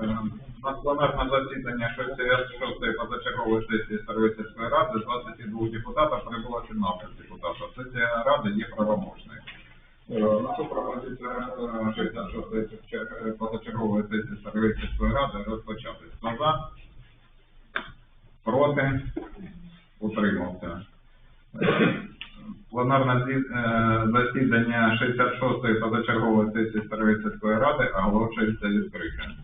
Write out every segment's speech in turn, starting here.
Е, На пленарне засідання 66-ї позачергової сесії Старої ради з 22 депутатів прибуло 17 депутатів. Сесія ради є правомочною. Е, Нашу пропозицію е, 66-ї позачергової сесії Старої ради розпочати. Хто за? Проти? Утримався. Пленарне засідання 66-ї позачергової сесії Старої сільської ради оголошується відкритим.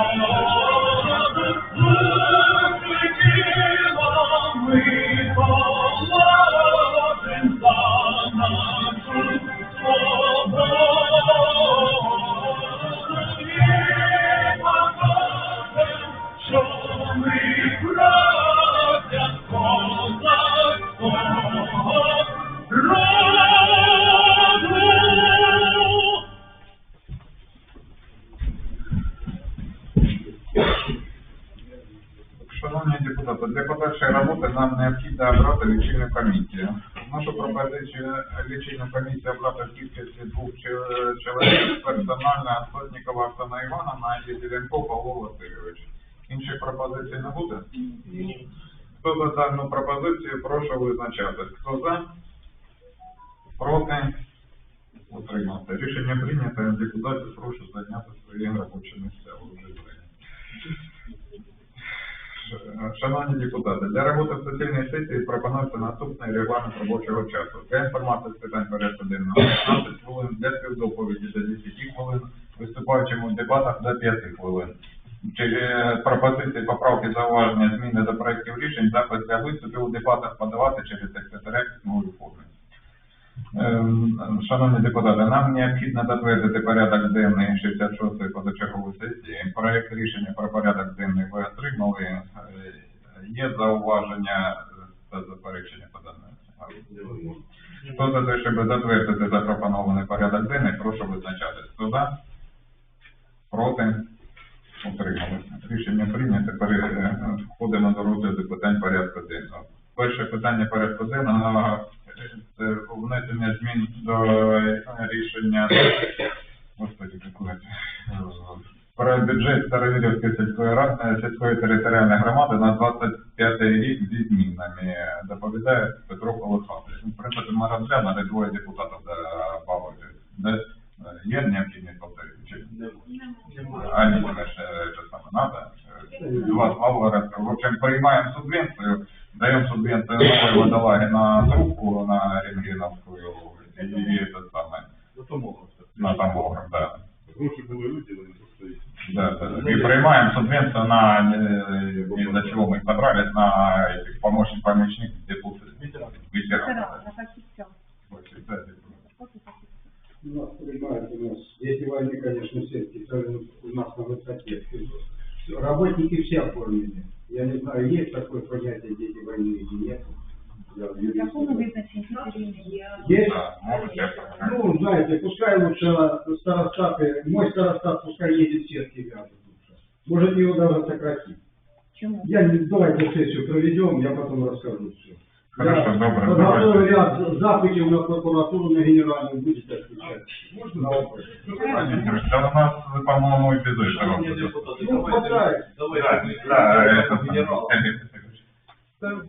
Oh, роботи нам необхідно обрати лічильну комісію. Нашу пропозицію лічильну комісію обрати в кількості двох чоловік персонально Сотникова Оксана Івановна і Зеленко Павло Васильович. Інших пропозицій не буде? Ні. Хто за дану пропозицію, прошу визначатись. Хто за? Проти? Утримався. Рішення прийнято. Депутатів прошу зайняти свої робочі місця. Ви вже зайняті. Шановні депутати, для роботи сесійної сесії пропонується наступний регламент робочого часу. Для інформації з питань порядку денного 15 хвилин, для співдоповіді до 10 хвилин, виступаючим у дебатах до 5 хвилин. Через пропозиції, поправки, зауваження, зміни до проєктів рішень, запис для виступів у дебатах подавати через секретаря письмової форми. Ем, Шановні депутати, нам необхідно затвердити порядок денний 66-ї позачергової сесії. Проект рішення про порядок денний ви отримали. Е, Є зауваження та заперечення по даному? Хто за те, щоб затвердити запропонований порядок денний, прошу визначатись. Хто за? Проти? Утримались. Рішення прийнято. Пере- Входимо до розгляду питань порядку денного. Перше питання порядку денного внесення змін до е, рішення Господи, е, про бюджет Старовірівської сільської ради сільської територіальної громади на 25 рік зі змінами. Доповідає Петро Олександрович. Ну, В принципі, ми розглянули двоє депутатів добавили. Е, є необхідність повторити? Чи а не буде ще те саме надо. Е, Два слова В общем, приймаємо субвенцію, на, э, из-за чего мы собрались, на этих помощник, помощник депутатов. Ветеранов. Ветеран, на фахівця. Очень, да, депутатов. У нас, понимаете, у нас дети войны, конечно, все специально у нас на высоте. Всё, Работники все оформлены. Я не знаю, есть такое понятие дети войны или нет. Я в В юристе. якому визначенні критерії є? Есть? Да, можете. Ну, знаете, пускай лучше старостаты, мой старостат пускай едет сетки вяжет лучше. Может его даже сократить. Чому? Я не, давайте сессию проведем, я потом расскажу все. Хорошо, добре, Подготовил давайте. ряд запитів на прокуратуру, на генеральную, будете отвечать. Можно на? Пане Юрій, Та у нас, по-моєму, і без этого. Шановні депутати, Ну, хватает. давайте, Да, давайте, да, это- генерал. Там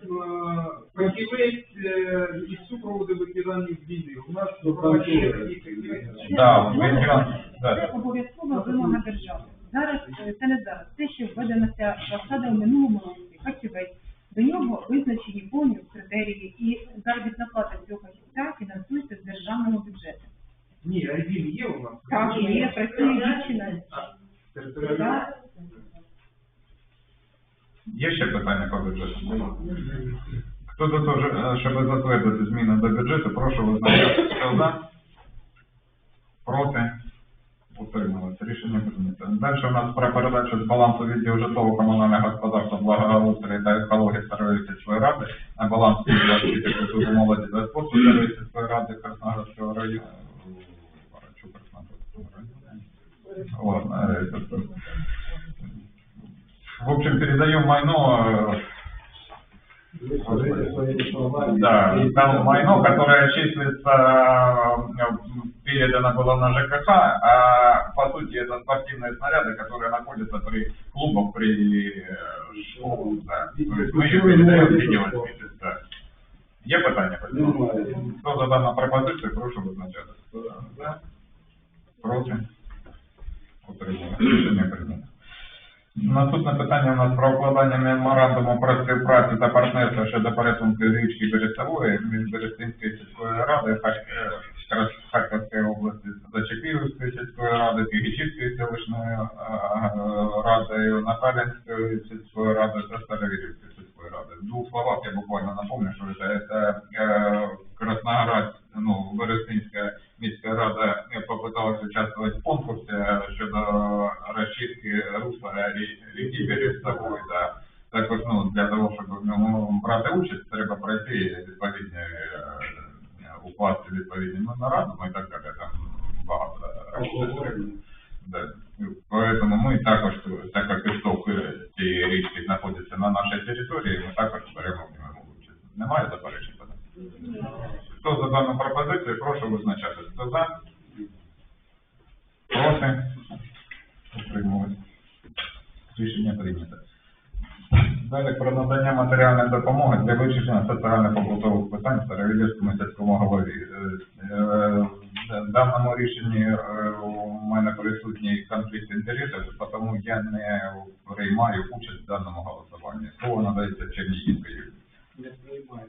фахівець е, із супроводу ветеранів війни. У нас Ну, про ще там такі такі. Да, ветеран, Це да. обов'язкова вимога держави. Зараз е, це не зараз. Те, що введена ця посада в минулому році, фахівець. До нього визначені повністю критерії, і заробітна плата цього фахівця фінансується з державного бюджету. Ні, а він є у нас? Так, є, працює дівчина. Територіально. Так. Є ще питання по бюджету? Хто за те, щоб затвердити зміни до бюджету, прошу визначати. Хто за? Проти? Утрималися. Рішення прийнято. Далі у нас про передачу з балансу відділу житлово-комунального господарства, благоустрою та екології Старої сільської ради на баланс відділу освіти, культури, молоді та спорту Старої сільської ради Красногорського району. Барачу, Красногорського району. Ладно, э, это, в общем, передаем майно, э, Вы скажите своими словами. да, там майно, которое числится, э, передано было на ЖКХ, а по сути это спортивные снаряды, которые находятся при клубах, при э, школах, да. То есть мы их передаем в видео да. Є питання? по цьому? Немає. Хто за дану пропозицію, прошу визначати. Хто за? Проти? Утримали. Рішення прийнято. Наступне питання у нас про укладання меморандуму про співпрацю та партнерство щодо порятунку річки Берестової між Берестинською сільською радою Хар- е, Хар- Харківської області, Зачепівської сільської ради, Кигичівською селищною радою, Наталінською сільською радою та Старовірівською сільською радою. В двох словах я буквально напомню, що це, це Красноград, ну, Берестинська міська рада е, попыталась участвовать в конкурсі е, щодо розчистки русла рі- ріки Берестової, да. Також, ну, для того, щоб в ньому брати участь, треба пройти відповідні е, укласти відповідні меморандуми і так далі. Поэтому мы також, так істок е, цієї річки знаходиться на нашій території, ми також беремо в ньому участь. Немає заперечень? Хто за дану пропозицію, прошу визначатися. Хто за? Проти? Утримували. Рішення прийнято. Далі про надання матеріальної допомоги для вирішення соціально-побутових питань Старовілівському сільському голові. В даному рішенні е, у мене присутній конфлікт інтересів, тому я не приймаю участь в даному голосуванні. Слово надається Чернігівській Юлії. Не приймаю.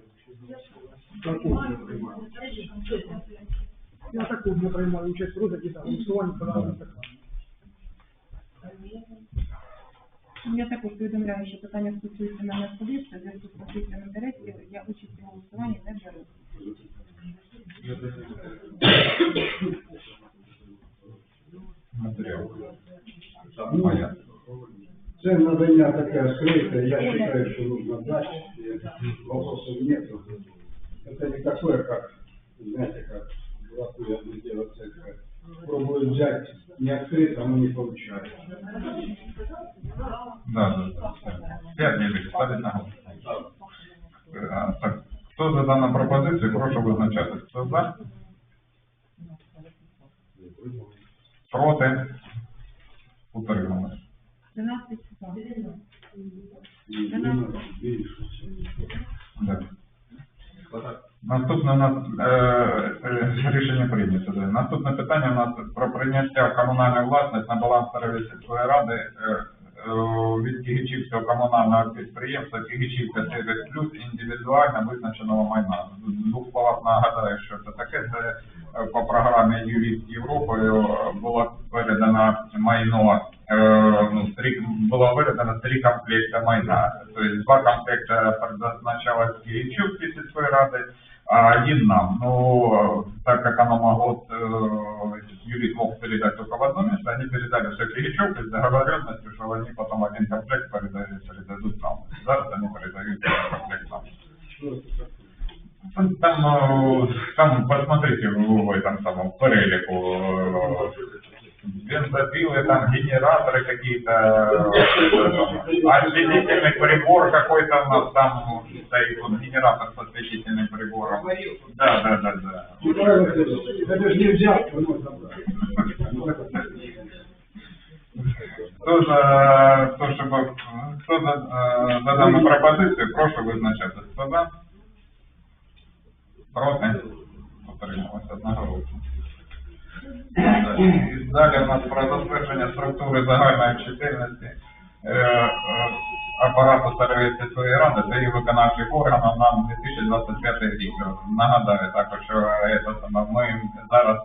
Я також не приймаю участь в розгляді та голосуванні по даному питанню. Я також повідомляю, що питання стосується мене особисто, в зв'язку з конфліктом інтересів, я участь у голосуванні не беру. Ну. Це надання таке открытое, я считаю, что нужно дать, вопросов нет. Это не такое, как, знаете, как блокует делать церковь. Пробуют взять не открыто, но не получается. Да, да, да. П'ять не ставить на голосування. Так, хто за дану пропозицію, прошу визначатися. Хто за? Проти? Утримали. 12 за. Не надо, видишь. Да. Наступне у нас е, е, рішення прийнято. Наступне питання у нас про прийняття комунальної власності на баланс сільської ради е, від Кігичівського комунального підприємства Кігичівка Сервіс Плюс індивідуально визначеного майна. В двох словах нагадаю, що це таке. Це е, по програмі Юрист Європою е, було передано майно, е, ну, три, було видано три комплекта майна. Тобто два комплекта предназначалось Киричевской сельской рады, один нам. Ну, так как оно могло, э, Юрий мог передать только в одно место, они передали все Киричевке с договоренностью, что они потом один комплект передают, передадут нам. Зараз они передают комплект нам. Там, там, э, там посмотрите в этом самом перелику. э, Бензопилы, там генераторы какие-то, э, осветительный прибор какой-то у нас там, цей от генератор з освітительним прибором. Да, да, да, да. Николай Васильевич, это же не взятка, ну, забрать. Хто за то, щоб хто за, е, за дану пропозицію, прошу визначатися. Хто за? Проти? Утрималося одноголосно. І Далі у нас про затвердження структури загальної чисельності е, е, апарату Старовицької ради та її виконавчих органів на 2025 рік. Нагадаю також, що е, ми зараз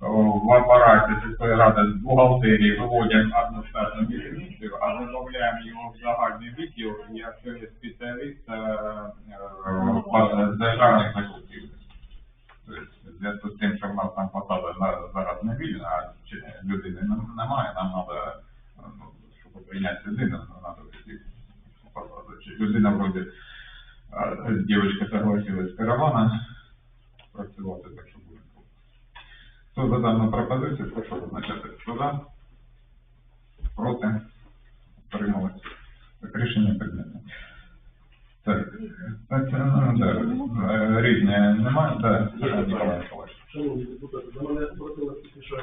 в апараті сільської ради з бухгалтерії виводять одну штатну дільницю, а додаємо його в загальний відділ як спеціаліст е, е, по- з державних закупівель. Зв'язку з тим, що в нас там посада за- зараз не вільна, а людини немає, нам треба, ну, щоб прийняти людину, треба вести посаду. Чи людина вроде а, дівчинка согласилась з каравана працювати, так що буде. Хто за дану пропозицію, прошу визначати. Хто за? Проти? Утрималось. Так, рішення прийнято. Так, так, ну, да, е, різне немає, да, Ніколай Миколаївич. Шановні депутати, до мене звернулася що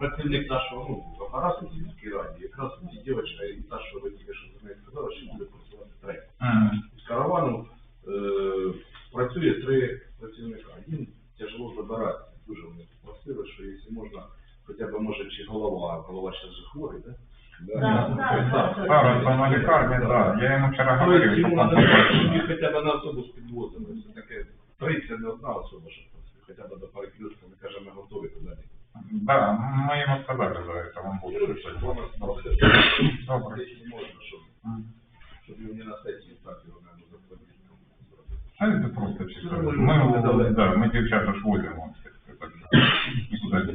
працівник нашого ну, апарату в сільській раді, якраз і дівчинка, і та, що ви тільки що за нею сказали, що буде працювати. Мгм. З караваном е, працює три працівника. Їм тяжело забиратися. Дуже вони просили, що якщо можна, хоча б може чи голова, голова ще же хворий, да? Зараз там на лікарні, да. Я йому вчора говорив, що там щоб хоча б на автобус підвозили. Це таке, три це не одна особа, що. Хоча б до перекрестка, ми кажемо, готові туди. Да, ми йому сказали за це, він буде Добре. щоб, його не на сесії так його не заплатити. Це просто чисто. Ну, Ми, ми далеко. да, ми дівчата ж возимо. так.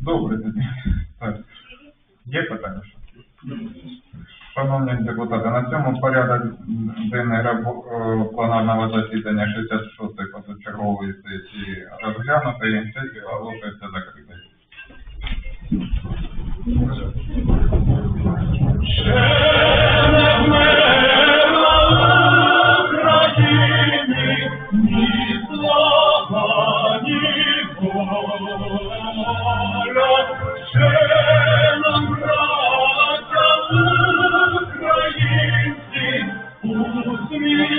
Добре. Так. Є питання? Шановні депутати, на цьому порядок денний планарного е, засідання 66-ї позачергової сесії розглянуто і сесія оголошується закритою.